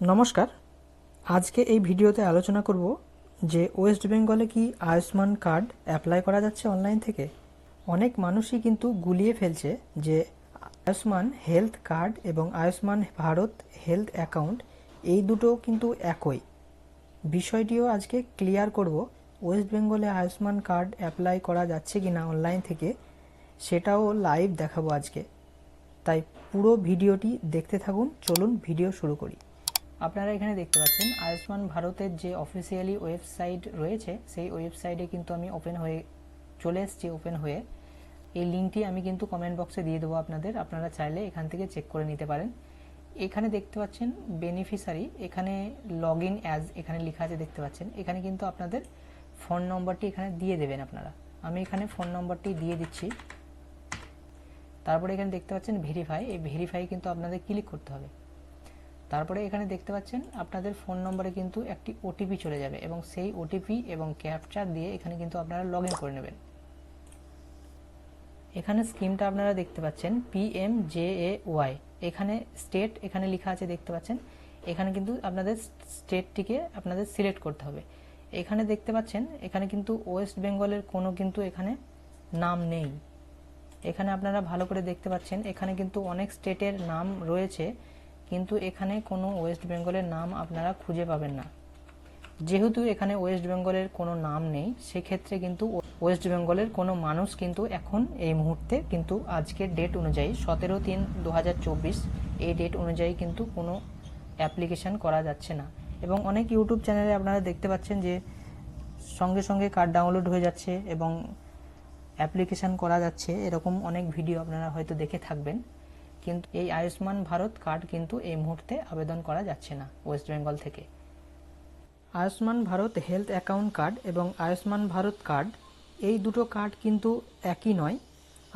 নমস্কার। আজকে এই ভিডিওতে আলোচনা করব যে ওয়েস্ট বেঙ্গলে কি আয়ুষ্মান কার্ড অ্যাপ্লাই করা যাচ্ছে অনলাইন থেকে? অনেক মানুষই কিন্তু গুলিয়ে ফেলছে যে আয়ুষ্মান হেলথ কার্ড এবং আয়ুষ্মান ভারত হেলথ অ্যাকাউন্ট এই দুটো কিন্তু একই। বিষয়টিও আজকে ক্লিয়ার করব ওয়েস্ট বেঙ্গলে আয়ুষ্মান কার্ড অ্যাপ্লাই করা যাচ্ছে কি না অনলাইন থেকে, সেটাও লাইভ দেখাবো আজকে। তাই পুরো ভিডিওটি দেখতে থাকুন, চলুন ভিডিও শুরু করি। আপনারা এখানে দেখতে পাচ্ছেন আয়ুষ্মান ভারতের যে অফিসিয়ালি ওয়েবসাইট রয়েছে, সেই ওয়েবসাইটে কিন্তু আমি ওপেন হয়ে চলে এসেছি ওপেন হয়ে। এই লিঙ্কটি আমি কিন্তু কমেন্ট বক্সে দিয়ে দেবো আপনাদের, আপনারা চাইলে এখান থেকে চেক করে নিতে পারেন। এখানে দেখতে পাচ্ছেন বেনিফিসারি এখানে লগ ইন অ্যাজ এখানে লেখা আছে, দেখতে পাচ্ছেন। এখানে কিন্তু আপনাদের ফোন নম্বরটি এখানে দিয়ে দেবেন আপনারা। আমি এখানে ফোন নম্বরটি দিয়ে দিচ্ছি। তারপরে এখানে দেখতে পাচ্ছেন ভেরিফাই এই ভেরিফাই কিন্তু আপনাদের ক্লিক করতে হবে। তারপরে এখানে দেখতে পাচ্ছেন আপনাদের ফোন নম্বরে কিন্তু একটি ওটিপি চলে যাবে এবং সেই ওটিপি এবং ক্যাপচার দিয়ে এখানে কিন্তু আপনারা লগ করে নেবেন। এখানে স্কিমটা আপনারা দেখতে পাচ্ছেন পিএম জে এ ওয়াই এখানে স্টেট এখানে লেখা আছে দেখতে পাচ্ছেন। এখানে কিন্তু আপনাদের স্টেটটিকে আপনাদের সিলেক্ট করতে হবে। এখানে দেখতে পাচ্ছেন, এখানে কিন্তু ওয়েস্ট বেঙ্গলের কোনো কিন্তু এখানে নাম নেই। এখানে আপনারা ভালো করে দেখতে পাচ্ছেন, এখানে কিন্তু অনেক স্টেটের নাম রয়েছে। কিন্তু এখানে কোনো ওয়েস্ট বেঙ্গলের নাম আপনারা খুঁজে পাবেন না। যেহেতু এখানে ওয়েস্ট বেঙ্গলের কোনো নাম নেই, সেক্ষেত্রে কিন্তু ওয়েস্ট বেঙ্গলের কোনো মানুষ কিন্তু এখন এই মুহূর্তে কিন্তু আজকের ডেট অনুযায়ী সতেরো তিন দু এই ডেট অনুযায়ী কিন্তু কোনো অ্যাপ্লিকেশন করা যাচ্ছে না। এবং অনেক ইউটিউব চ্যানেলে আপনারা দেখতে পাচ্ছেন যে সঙ্গে সঙ্গে কার্ড ডাউনলোড হয়ে যাচ্ছে এবং অ্যাপ্লিকেশন করা যাচ্ছে, এরকম অনেক ভিডিও আপনারা হয়তো দেখে থাকবেন। কিন্তু এই আয়ুষ্মান ভারত কার্ড কিন্তু এই মুহূর্তে আবেদন করা যাচ্ছে না ওয়েস্ট বেঙ্গল থেকে। Ayushman Bharat health account card এবং আয়ুষ্মান ভারত কার্ড এই দুটো কার্ড কিন্তু একই নয়।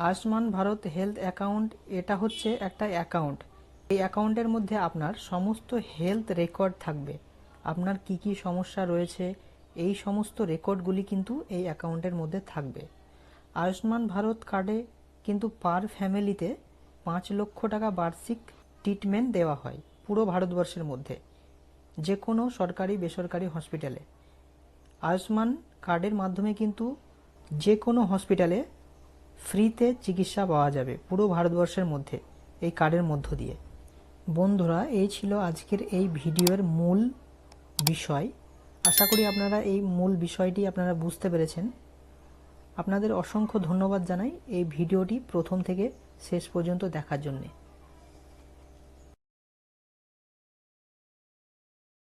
আয়ুষ্মান ভারত হেলথ অ্যাকাউন্ট এটা হচ্ছে একটা অ্যাকাউন্ট এই অ্যাকাউন্টের মধ্যে আপনার সমস্ত হেলথ রেকর্ড থাকবে। আপনার কি কি সমস্যা রয়েছে, এই সমস্ত রেকর্ডগুলি কিন্তু এই অ্যাকাউন্টের মধ্যে থাকবে। আয়ুষ্মান ভারত কার্ডে কিন্তু পার ফ্যামিলিতে পাঁচ লক্ষ টাকা বার্ষিক ট্রিটমেন্ট দেওয়া হয় পুরো ভারতবর্ষের মধ্যে। যে কোনো সরকারি, বেসরকারি হসপিটালে আয়ুষ্মান কার্ডের মাধ্যমে কিন্তু যে কোনো হসপিটালে ফ্রিতে চিকিৎসা পাওয়া যাবে পুরো ভারতবর্ষের মধ্যে এই কার্ডের মধ্য দিয়ে। বন্ধুরা, এই ছিল আজকের এই ভিডিওর মূল বিষয়। আশা করি আপনারা এই মূল বিষয়টি আপনারা বুঝতে পেরেছেন। আপনাদের অসংখ্য ধন্যবাদ জানাই এই ভিডিওটি প্রথম থেকে শেষ পর্যন্ত দেখার জন্যে।